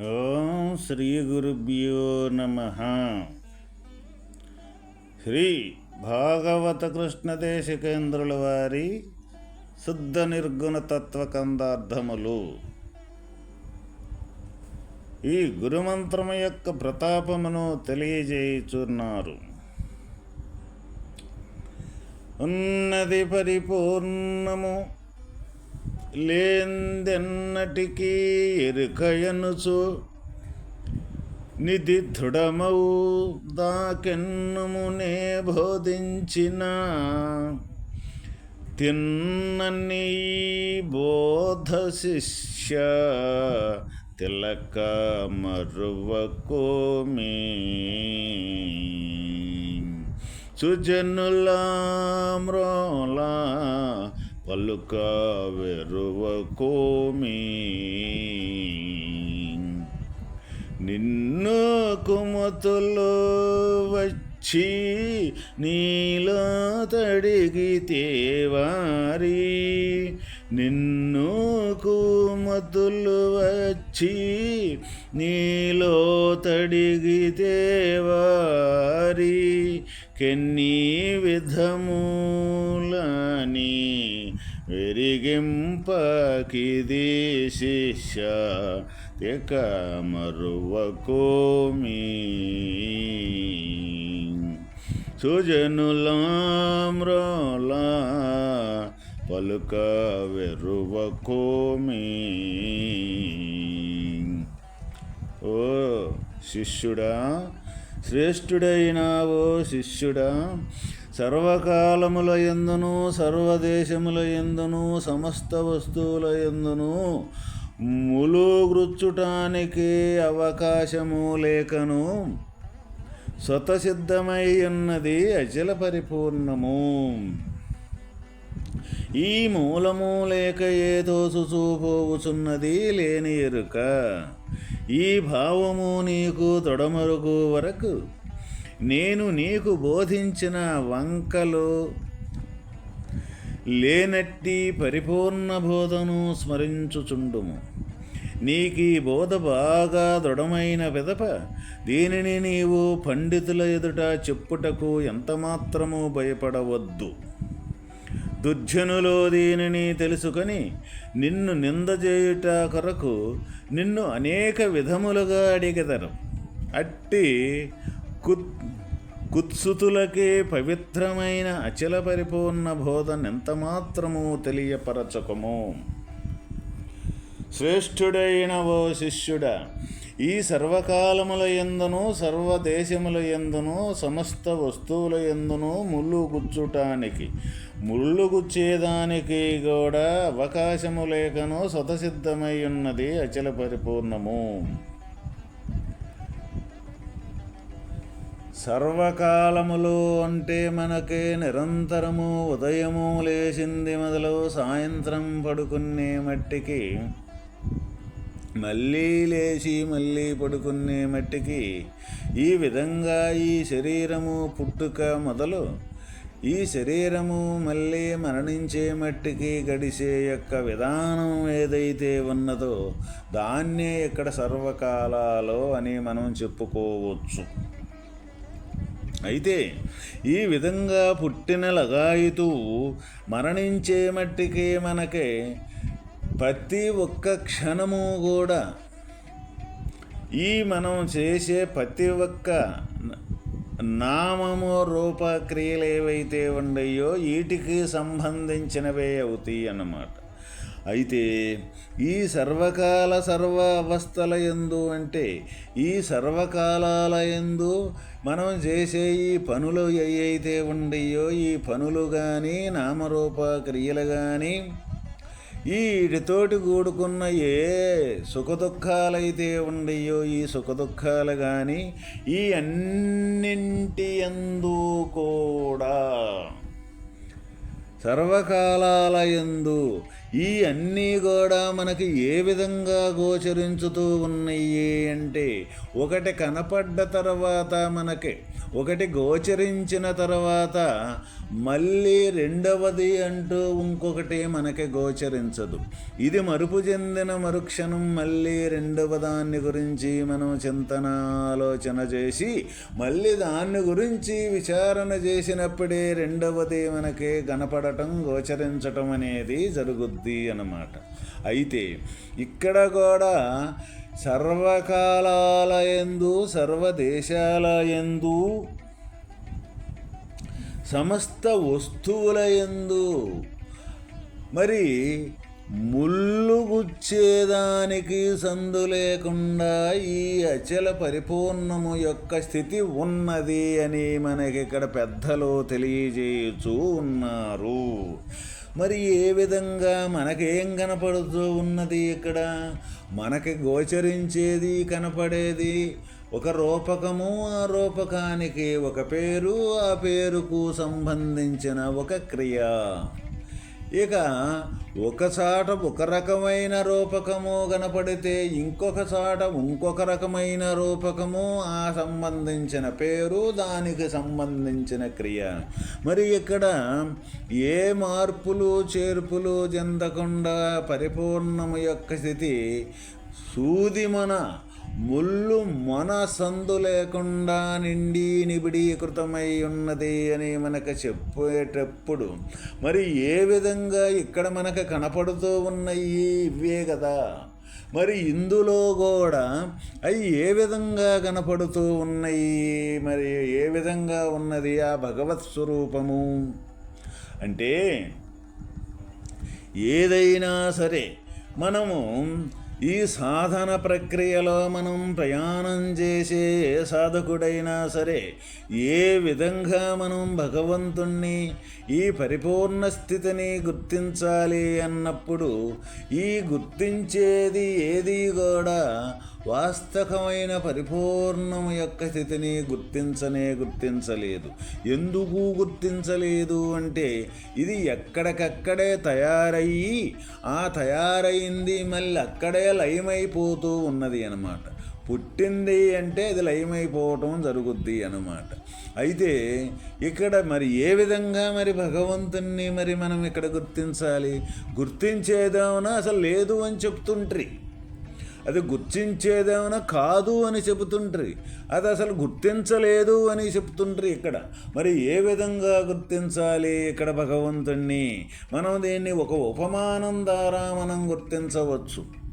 ఓం శ్రీ గురుభ్యో నమ. శ్రీ భాగవత కృష్ణ కృష్ణదేశికేంద్రుల వారి శుద్ధ నిర్గుణ తత్వకందార్థములు ఈ గురుమంత్రము యొక్క ప్రతాపమును తెలియజేయుచున్నారు. ఉన్నది పరిపూర్ణము లేందెన్నటికీ ఎరుకయనుచు. నిధి దృఢమవు దాకెన్నుమునే బోధించిన. తిన్నని బోధ శిష్య తిలక మరువకోమి సుజనులా మ్రోలా పలుక వెరువకోమి నిన్ను కుమతులు వచ్చి నీలో తడిగితే వారి నిన్ను కుమతులు వచ్చి నీలో తడిగితే వారి కెన్ని విధము విరిగింపకిది శిష్య తెక మరువకోమి సుజనులామ్రోలా పలుక వెరువకోమి ఓ శిష్యుడా శ్రేష్ఠుడైనావో శిష్యుడా సర్వకాలముల ఎందును సర్వదేశముల ఎందును సమస్త వస్తువుల ఎందును ములుగృచ్చుటానికి అవకాశము లేకను స్వతసిద్ధమై ఉన్నది అచల పరిపూర్ణము. ఈ మూలము లేక ఏదో సుచూపోవుచున్నది లేని ఎరుక. ఈ భావము నీకు తొడమరుగు వరకు నేను నీకు బోధించిన వంకలు లేనట్టి పరిపూర్ణ బోధను స్మరించుచుండుము. నీకీ బోధ బాగా దృఢమైన విదప. దీనిని నీవు పండితుల ఎదుట చెప్పుటకు ఎంతమాత్రము భయపడవద్దు. దుర్జనులో దీనిని తెలుసుకొని నిన్ను నిందజేయుట కొరకు నిన్ను అనేక విధములుగా అడిగెదరు. అట్టి కుత్ కుత్సుతులకే పవిత్రమైన అచల పరిపూర్ణ బోధనెంత మాత్రము తెలియపరచకము. శ్రేష్ఠుడైన ఓ శిష్యుడ ఈ సర్వకాలముల ఎందును సర్వదేశముల ఎందును సమస్త వస్తువుల ఎందును ముళ్ళు గుచ్చుటానికి ముళ్ళు గుచ్చేదానికి కూడా అవకాశము లేకను స్వతసిద్ధమై ఉన్నది అచల పరిపూర్ణము. సర్వకాలములు అంటే మనకి నిరంతరము ఉదయము లేచింది మొదలు సాయంత్రం పడుకునే మట్టికి మళ్ళీ లేచి మళ్ళీ పడుకునే మట్టికి ఈ విధంగా ఈ శరీరము పుట్టుక మొదలు ఈ శరీరము మళ్ళీ మరణించే మట్టికి గడిచే యొక్క విధానం ఏదైతే ఉన్నదో దాన్నే ఇక్కడ సర్వకాలాలో అని మనం చెప్పుకోవచ్చు. అయితే ఈ విధంగా పుట్టిన లగాయితూ మరణించే మట్టికి మనకి ప్రతి ఒక్క క్షణము కూడా ఈ మనం చేసే ప్రతి ఒక్క నామము రూపక్రియలు ఏవైతే ఉన్నాయో వీటికి సంబంధించినవే అవుతాయి అన్నమాట. అయితే ఈ సర్వకాల సర్వ అవస్థల ఎందు అంటే ఈ సర్వకాలాల ఎందు మనం చేసే ఈ పనులు ఏవైతే ఉండయో ఈ పనులు కానీ నామరూప క్రియలు కానీ వీటితోటి కూడుకున్న ఏ సుఖదుఖాలైతే ఉండయో ఈ సుఖదుఖాలు కానీ ఈ అన్నింటి ఎందు కూడా సర్వకాలాల ఎందు ఈ అన్నీ కూడా మనకి ఏ విధంగా గోచరించుతూ ఉన్నాయి అంటే ఒకటి కనపడ్డ తర్వాత మనకి ఒకటి గోచరించిన తర్వాత మళ్ళీ రెండవది అంటూ ఇంకొకటి మనకి గోచరించదు. ఇది మరుపు చెందిన మరుక్షణం మళ్ళీ రెండవ దాన్ని గురించి మనం చింతన ఆలోచన చేసి మళ్ళీ దాన్ని గురించి విచారణ చేసినప్పుడే రెండవది మనకి కనపడటం గోచరించటం అనేది జరుగుద్ది. అన్నమాట. అయితే ఇక్కడ కూడా సర్వకాలాల ఎందు సర్వదేశాల ఎందు సమస్త వస్తువుల ఎందు మరి ముళ్ళు గుచ్చేదానికి సందు లేకుండా ఈ అచల పరిపూర్ణము యొక్క స్థితి ఉన్నది అని మనకి ఇక్కడ పెద్దలు తెలియజేయచూ ఉన్నారు. మరి ఏ విధంగా మనకేం కనపడుతూ ఉన్నది ఇక్కడ? మనకి గోచరించేది కనపడేది ఒక రూపకము ఆ రూపకానికి ఒక పేరు ఆ పేరుకు సంబంధించిన ఒక క్రియ. ఇక ఒక చాట ఒక రకమైన రూపకము కనపడితే ఇంకొక చాట ఇంకొక రకమైన రూపకము ఆ సంబంధించిన పేరు దానికి సంబంధించిన క్రియ. మరి ఇక్కడ ఏ మార్పులు చేర్పులు చెందకుండా పరిపూర్ణము యొక్క స్థితి సూదిమన ముళ్ళు మన సందు లేకుండా నిండి నిబిడీకృతమై ఉన్నది అని మనకు చెప్పేటప్పుడు మరి ఏ విధంగా ఇక్కడ మనకు కనపడుతూ ఉన్నాయి ఇవే కదా? మరి ఇందులో కూడా అవి ఏ విధంగా కనపడుతూ ఉన్నాయి? మరి ఏ విధంగా ఉన్నది ఆ భగవత్ స్వరూపము? అంటే ఏదైనా సరే మనము ఈ సాధన ప్రక్రియలో మనం ప్రయాణం చేసే ఏ సాధకుడైనా సరే ఏ విధంగా మనం భగవంతుణ్ణి ఈ పరిపూర్ణ స్థితిని గుర్తించాలి అన్నప్పుడు ఈ గుర్తించేది ఏది కూడా వాస్తవమైన పరిపూర్ణము యొక్క స్థితిని గుర్తించనే గుర్తించలేదు. ఎందుకు గుర్తించలేదు అంటే ఇది ఎక్కడికక్కడే తయారయ్యి ఆ తయారైంది మళ్ళీ అక్కడే లయమైపోతూ ఉన్నది అనమాట పుట్టింది అంటే అది లయమైపోవటం జరుగుద్ది అనమాట అయితే ఇక్కడ మరి ఏ విధంగా మరి భగవంతుణ్ణి మరి మనం ఇక్కడ గుర్తించాలి? గుర్తించేదేమన్నా అసలు లేదు అని చెప్తుంట్రీ అది గుర్తించేదేమైనా కాదు అని చెబుతుంటారు అది అసలు గుర్తించలేదు అని చెప్తుండ్రి ఇక్కడ. మరి ఏ విధంగా గుర్తించాలి ఇక్కడ భగవంతుణ్ణి? మనం దీన్ని ఒక ఉపమానం ద్వారా మనం గుర్తించవచ్చు.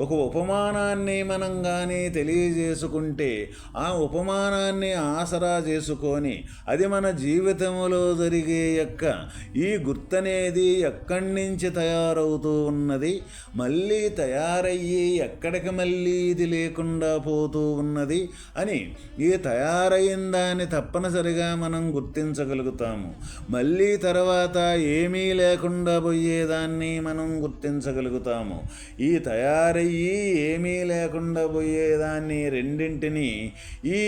ఒక ఉపమానాన్ని మనం కానీ తెలియజేసుకుంటే ఆ ఉపమానాన్ని ఆసరా చేసుకొని అది మన జీవితంలో జరిగే యొక్క ఈ గుర్తనేది ఎక్కడి నుంచి తయారవుతూ ఉన్నది మళ్ళీ తయారయ్యి ఎక్కడికి మళ్ళీ ఇది లేకుండా పోతూ ఉన్నది అని ఈ తయారైన దాన్ని తప్పనిసరిగా మనం గుర్తించగలుగుతాము. మళ్ళీ తర్వాత ఏమీ లేకుండా పోయేదాన్ని మనం గుర్తించగలుగుతాము. ఈ తయారై అయ్యి ఏమీ లేకుండా పోయేదాన్ని రెండింటినీ ఈ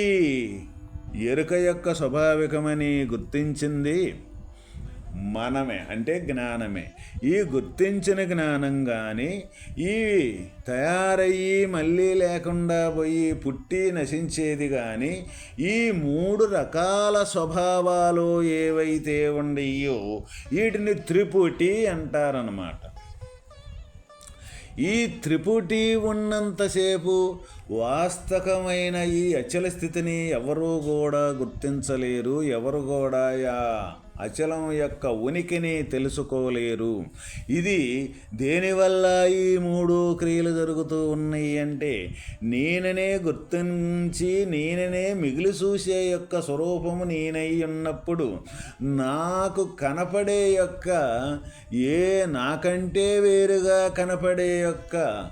ఎరుక యొక్క స్వాభావికమని గుర్తించింది మనమే అంటే జ్ఞానమే. ఈ గుర్తించిన జ్ఞానం కానీ ఈ తయారయ్యి మళ్ళీ లేకుండా పోయి పుట్టి నశించేది కానీ ఈ మూడు రకాల స్వభావాలు ఏవైతే ఉండయో వీటిని త్రిపుటి అంటారనమాట ఈ త్రిపుటి ఉన్నంతసేపు వాస్తవమైన ఈ అచల స్థితిని ఎవరూ కూడా గుర్తించలేరు ఎవరు కూడా అచలం యొక్క ఉనికిని తెలుసుకోలేరు. ఇది దేనివల్ల ఈ మూడు క్రియలు జరుగుతూ ఉన్నాయి అంటే నేననే గుర్తించి నేననే మిగిలి చూసే యొక్క స్వరూపము నేనై ఉన్నప్పుడు నాకు కనపడే యొక్క ఏ నాకంటే వేరుగా కనపడే యొక్క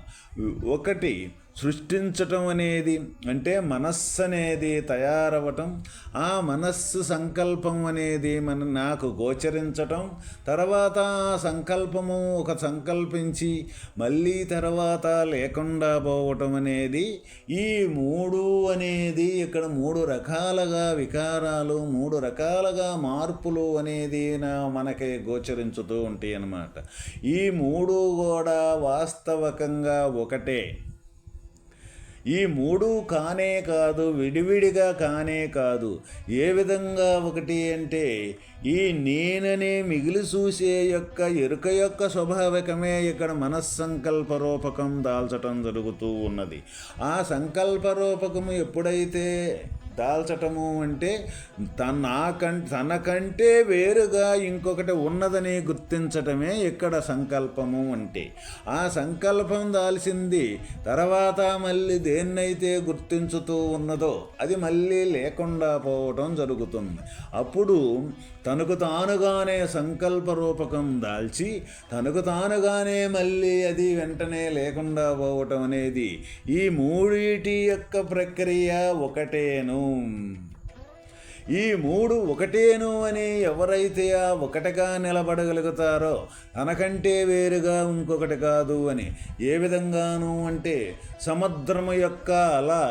ఒకటి సృష్టించటం అనేది అంటే మనస్సు అనేది తయారవటం ఆ మనస్సు సంకల్పం అనేది మన నాకు గోచరించటం తర్వాత ఆ సంకల్పము ఒక సంకల్పించి మళ్ళీ తర్వాత లేకుండా పోవటం అనేది ఈ మూడు అనేది ఇక్కడ మూడు రకాలుగా వికారాలు మూడు రకాలుగా మార్పులు అనేది నా మనకి గోచరించుతూ ఉంటాయి అన్నమాట ఈ మూడు కూడా వాస్తవకంగా ఒకటే. ఈ మూడు కానే కాదు విడివిడిగా కానే కాదు. ఏ విధంగా ఒకటి అంటే ఈ నేననే మిగిలి చూసే యొక్క ఎరుక యొక్క స్వభావికమే ఇక్కడ మనస్సంకల్ప రూపకం దాల్చటం జరుగుతూ ఉన్నది. ఆ సంకల్ప రూపకము ఎప్పుడైతే దాల్చటము అంటే తన తనకంటే వేరుగా ఇంకొకటి ఉన్నదని గుర్తించటమే ఇక్కడ సంకల్పము అంటే. ఆ సంకల్పం దాల్చింది తర్వాత మళ్ళీ దేన్నైతే గుర్తించుతూ ఉన్నదో అది మళ్ళీ లేకుండా పోవటం జరుగుతుంది. అప్పుడు తనకు తానుగానే సంకల్ప రూపకం దాల్చి తనకు తానుగానే మళ్ళీ అది వెంటనే లేకుండా పోవటం అనేది ఈ మూడిటి యొక్క ప్రక్రియ ఒకటేను. ఈ మూడు ఒకటేను అని ఎవరైతే ఆ ఒకటిగా నిలబడగలుగుతారో తనకంటే వేరుగా ఇంకొకటి కాదు అని ఏ విధంగాను అంటే సముద్రము యొక్క అలా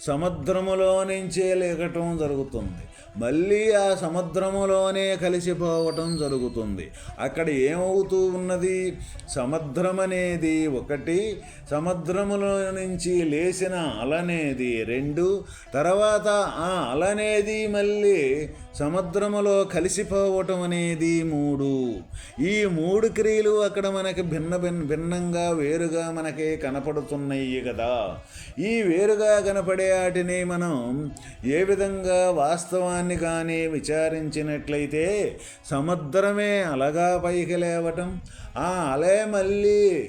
సముద్రములో నుంచే లేకటం జరుగుతుంది. మళ్ళీ ఆ సముద్రములోనే కలిసిపోవటం జరుగుతుంది. అక్కడ ఏమవుతూ ఉన్నది? సముద్రం అనేది ఒకటి సముద్రములో నుంచి లేచిన అలనేది రెండు తర్వాత ఆ అలనేది మళ్ళీ సముద్రములో కలిసిపోవటం అనేది మూడు. ఈ మూడు క్రియలు అక్కడ మనకి భిన్న భిన్న భిన్నంగా వేరుగా మనకి కనపడుతున్నాయి కదా ఈ వేరుగా కనపడే వాటిని మనం ఏ విధంగా వాస్తవాన్ని కానీ విచారించినట్లయితే సముద్రమే అలగా పైకి లేవటం ఆ అలే మళ్ళీ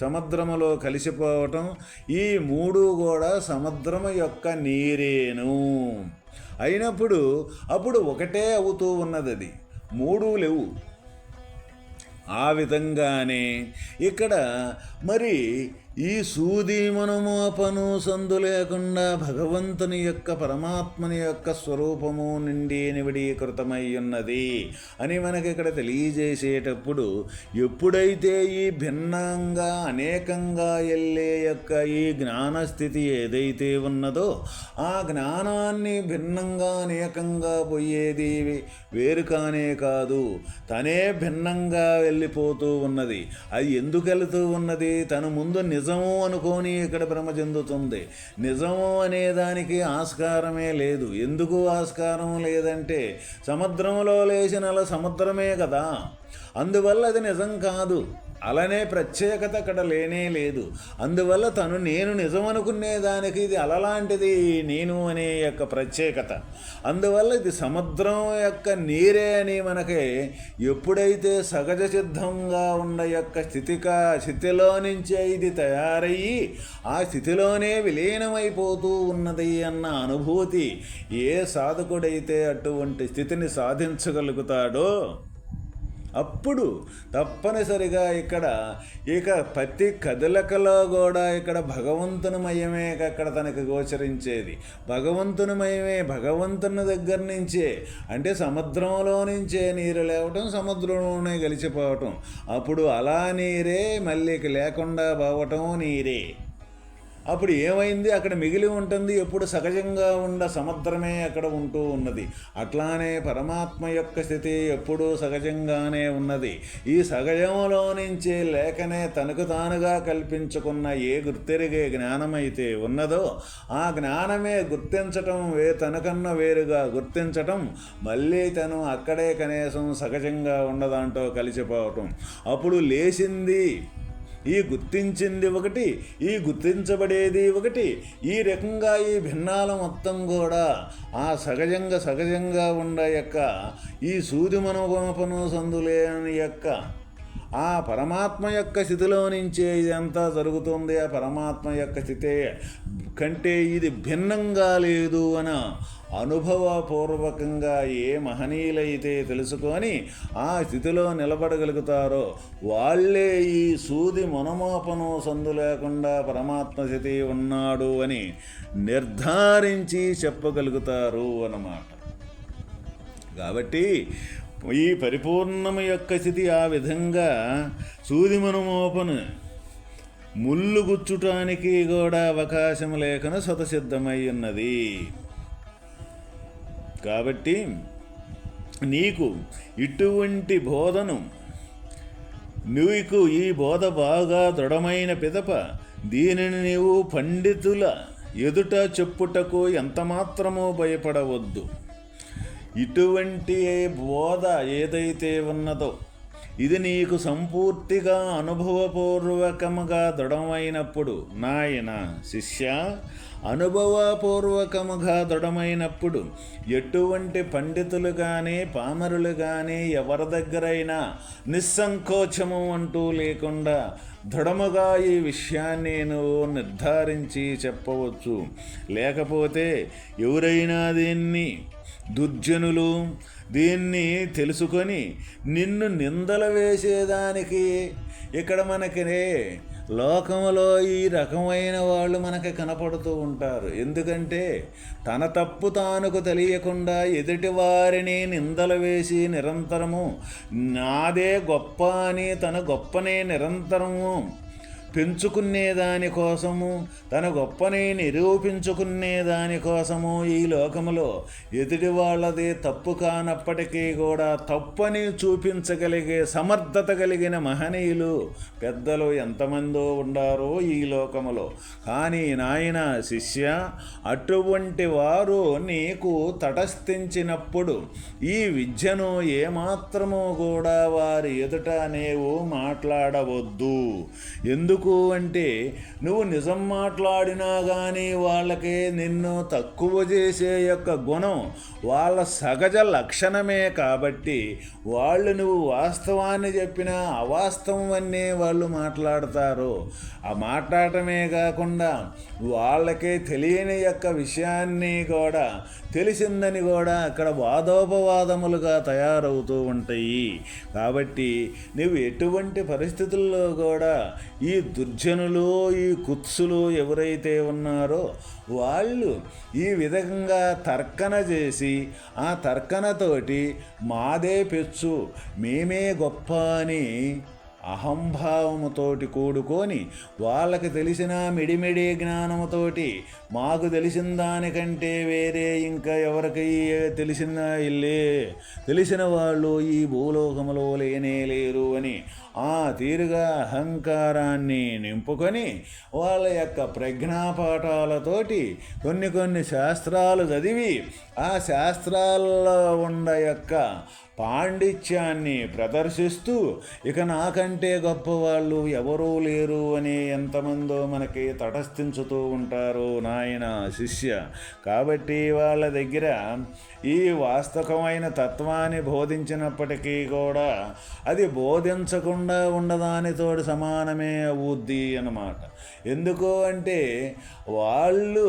సముద్రములో కలిసిపోవటం ఈ మూడు కూడా సముద్రము యొక్క నీరేను. అయినప్పుడు అప్పుడు ఒకటే అవుతూ ఉన్నది అది మూడు లేవు. ఆ విధంగానే ఇక్కడ మరి ఈ సూది మనమోపను సందు లేకుండా భగవంతుని యొక్క పరమాత్మని యొక్క స్వరూపము నిండి నివిడీకృతమై ఉన్నది అని మనకి ఇక్కడ తెలియజేసేటప్పుడు ఎప్పుడైతే ఈ భిన్నంగా అనేకంగా వెళ్ళే యొక్క ఈ జ్ఞానస్థితి ఏదైతే ఉన్నదో ఆ జ్ఞానాన్ని భిన్నంగా అనేకంగా పోయేది వేరు కానే కాదు. తనే భిన్నంగా వెళ్ళిపోతూ ఉన్నది. అది ఎందుకు వెళుతూ ఉన్నది? తను ముందు నిజము అనుకోని ఇక్కడ భ్రమ చెందుతుంది. నిజము అనే దానికి ఆస్కారమే లేదు. ఎందుకు ఆస్కారం లేదంటే సముద్రంలో లేచిన అలా సముద్రమే కదా. అందువల్ల అది నిజం కాదు. అలానే ప్రత్యేకత అక్కడ లేనే లేదు. అందువల్ల తను నేను నిజమనుకునే దానికి ఇది అలలాంటిది నేను అనే యొక్క ప్రత్యేకత. అందువల్ల ఇది సముద్రం యొక్క నీరే అని మనకి ఎప్పుడైతే సహజ సిద్ధంగా ఉన్న యొక్క స్థితిక స్థితిలో నుంచే ఇది తయారయ్యి ఆ స్థితిలోనే విలీనమైపోతూ ఉన్నది అన్న అనుభూతి ఏ సాధకుడైతే అటువంటి స్థితిని సాధించగలుగుతాడో అప్పుడు తప్పనిసరిగా ఇక్కడ ఇక ప్రతి కదలికలో కూడా ఇక్కడ భగవంతునిమయమే అక్కడ తనకు గోచరించేది. భగవంతునిమయమే భగవంతుని దగ్గర నుంచే అంటే సముద్రంలో నుంచే నీరు లేవటం సముద్రంలోనే గెలిచిపోవటం. అప్పుడు అలా నీరే మళ్ళీ లేకుండా పోవటం నీరే. అప్పుడు ఏమైంది? అక్కడ మిగిలి ఉంటుంది. ఎప్పుడు సహజంగా ఉండ సముద్రమే అక్కడ ఉంటూ ఉన్నది. అట్లానే పరమాత్మ యొక్క స్థితి ఎప్పుడూ సహజంగానే ఉన్నది. ఈ సహజంలో నుంచే లేకనే తనకు తానుగా కల్పించుకున్న ఏ గుర్తెరిగే జ్ఞానమైతే ఉన్నదో ఆ జ్ఞానమే గుర్తించటం వే తనకన్నా వేరుగా గుర్తించటం మళ్ళీ తను అక్కడే కనీసం సహజంగా ఉన్నదాంటో కలిసిపోవటం. అప్పుడు లేచింది ఈ గుర్తించింది ఒకటి ఈ గుర్తించబడేది ఒకటి ఈ రకంగా ఈ భిన్నాల మొత్తం కూడా ఆ సహజంగా సహజంగా ఉండ యొక్క ఈ సూది మనోపను సందులేని యొక్క ఆ పరమాత్మ యొక్క స్థితిలో నుంచే ఇదంతా జరుగుతుంది. ఆ పరమాత్మ యొక్క స్థితే కంటే ఇది భిన్నంగా లేదు అన అనుభవపూర్వకంగా ఏ మహనీయులైతే తెలుసుకొని ఆ స్థితిలో నిలబడగలుగుతారో వాళ్ళే ఈ సూది మనమోపను సందు లేకుండా పరమాత్మ స్థితి ఉన్నాడు అని నిర్ధారించి చెప్పగలుగుతారు అన్నమాట. కాబట్టి ఈ పరిపూర్ణము యొక్క స్థితి ఆ విధంగా సూదిమనుమోపను ముళ్ళు గుచ్చుటానికి కూడా అవకాశం లేకను స్వతసిద్ధమై ఉన్నది. కాబట్టి నీకు ఇటువంటి బోధను నీకు ఈ బోధ బాగా దృఢమైన పిదప దీనిని నీవు పండితుల ఎదుట చెప్పుటకు ఎంతమాత్రమూ భయపడవద్దు. ఇటువంటి బోధ ఏదైతే ఉన్నదో ఇది నీకు సంపూర్తిగా అనుభవపూర్వకముగా దృఢమైనప్పుడు నాయన శిష్య అనుభవపూర్వకముగా దృఢమైనప్పుడు ఎటువంటి పండితులు కానీ పామరులు కానీ ఎవరి దగ్గరైనా నిస్సంకోచము అంటూ లేకుండా దృఢముగా ఈ విషయాన్ని నువ్వు నిర్ధారించి చెప్పవచ్చు. లేకపోతే ఎవరైనా దీన్ని దుర్జనులు. దీన్ని తెలుసుకొని నిన్ను నిందలు వేసేదానికి ఇక్కడ మనకి లోకంలో ఈ రకమైన వాళ్ళు మనకి కనపడుతూ ఉంటారు. ఎందుకంటే తన తప్పు తానుకు తెలియకుండా ఎదుటి వారిని నిందలు వేసి నిరంతరము నాదే గొప్ప అని తన గొప్పనే నిరంతరము పెంచుకునే దానికోసము తన గొప్పని నిరూపించుకునే దానికోసము ఈ లోకములో ఎదుటి వాళ్ళది తప్పు కానప్పటికీ కూడా తప్పని చూపించగలిగే సమర్థత కలిగిన మహనీయులు పెద్దలు ఎంతమందో ఉండారో ఈ లోకములో. కానీ నాయన శిష్య అటువంటి వారు నీకు తటస్థించినప్పుడు ఈ విద్యను ఏమాత్రము కూడా వారి ఎదుట నీవు మాట్లాడవద్దు. ఎందుకు ఎందుకు అంటే నువ్వు నిజం మాట్లాడినా కానీ వాళ్ళకి నిన్ను తక్కువ చేసే యొక్క గుణం వాళ్ళ సహజ లక్షణమే కాబట్టి వాళ్ళు నువ్వు వాస్తవాన్ని చెప్పినా అవాస్తవం అనే వాళ్ళు మాట్లాడతారు. ఆ మాట్లాడటమే కాకుండా వాళ్ళకే తెలియని యొక్క విషయాన్ని కూడా తెలిసిందని కూడా అక్కడ వాదోపవాదములుగా తయారవుతూ ఉంటాయి. కాబట్టి నువ్వు ఎటువంటి పరిస్థితుల్లో కూడా ఈ దుర్జనులు ఈ కుత్సులు ఎవరైతే ఉన్నారో వాళ్ళు ఈ విధంగా తర్కన చేసి ఆ తర్కనతోటి మాదే పెచ్చు మేమే గొప్ప అని అహంభావముతోటి కూడుకొని వాళ్ళకి తెలిసిన మిడిమిడి జ్ఞానముతోటి మాకు తెలిసిన దానికంటే వేరే ఇంకా ఎవరికి తెలిసిన ఇల్లే. తెలిసిన వాళ్ళు ఈ భూలోకములో లేనే లేరు అని ఆ తీరుగా అహంకారాన్ని నింపుకొని వాళ్ళ యొక్క ప్రజ్ఞాపాఠాలతోటి కొన్ని కొన్ని శాస్త్రాలు చదివి ఆ శాస్త్రాల్లో ఉన్న యొక్క పాండిత్యాన్ని ప్రదర్శిస్తూ ఇక నాకంటే గొప్పవాళ్ళు ఎవరూ లేరు అని ఎంతమందో మనకి తటస్థించుతూ ఉంటారు నాయన శిష్య. కాబట్టి వాళ్ళ దగ్గర ఈ వాస్తవమైన తత్వాన్ని బోధించినప్పటికీ కూడా అది బోధించకుండా ఉండదానితోటి సమానమే అవుద్ది అన్నమాట. ఎందుకు అంటే వాళ్ళు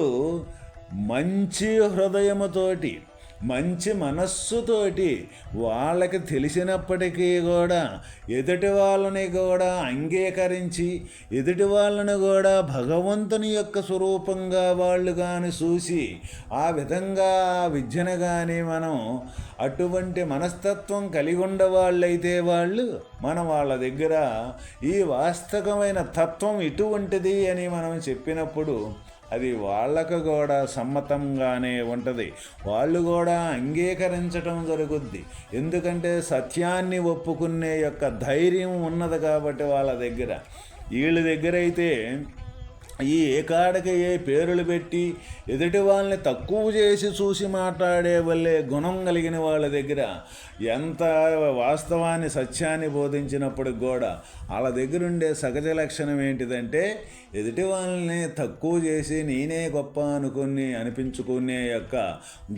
మంచి హృదయముతోటి మంచి మనస్సుతోటి వాళ్ళకి తెలిసినప్పటికీ కూడా ఎదుటి వాళ్ళని కూడా అంగీకరించి ఎదుటి వాళ్ళని కూడా భగవంతుని యొక్క స్వరూపంగా వాళ్ళు కానీ చూసి ఆ విధంగా ఆ విద్యను కానీ మనం అటువంటి మనస్తత్వం కలిగి ఉండవాళ్ళైతే వాళ్ళు మనం వాళ్ళ దగ్గర ఈ వాస్తవమైన తత్వం ఇటువంటిది అని మనం చెప్పినప్పుడు అది వాళ్ళకు కూడా సమ్మతంగానే ఉంటుంది. వాళ్ళు కూడా అంగీకరించటం జరుగుద్ది. ఎందుకంటే సత్యాన్ని ఒప్పుకునే యొక్క ధైర్యం ఉన్నది కాబట్టి వాళ్ళ దగ్గర. వీళ్ళ దగ్గర అయితే ఈ ఏకాడకి ఏ పేరులు పెట్టి ఎదుటి వాళ్ళని తక్కువ చేసి చూసి మాట్లాడే వల్లే గుణం కలిగిన వాళ్ళ దగ్గర ఎంత వాస్తవాన్ని సత్యాన్ని బోధించినప్పటికి కూడా వాళ్ళ దగ్గర ఉండే సహజ లక్షణం ఏంటిదంటే ఎదుటి వాళ్ళని తక్కువ చేసి నేనే గొప్ప అనుకుని అనిపించుకునే యొక్క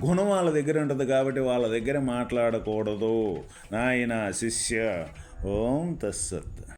గుణం వాళ్ళ దగ్గర ఉంటుంది కాబట్టి వాళ్ళ దగ్గర మాట్లాడకూడదు. నాయన శిష్య ఓం తస్సత్.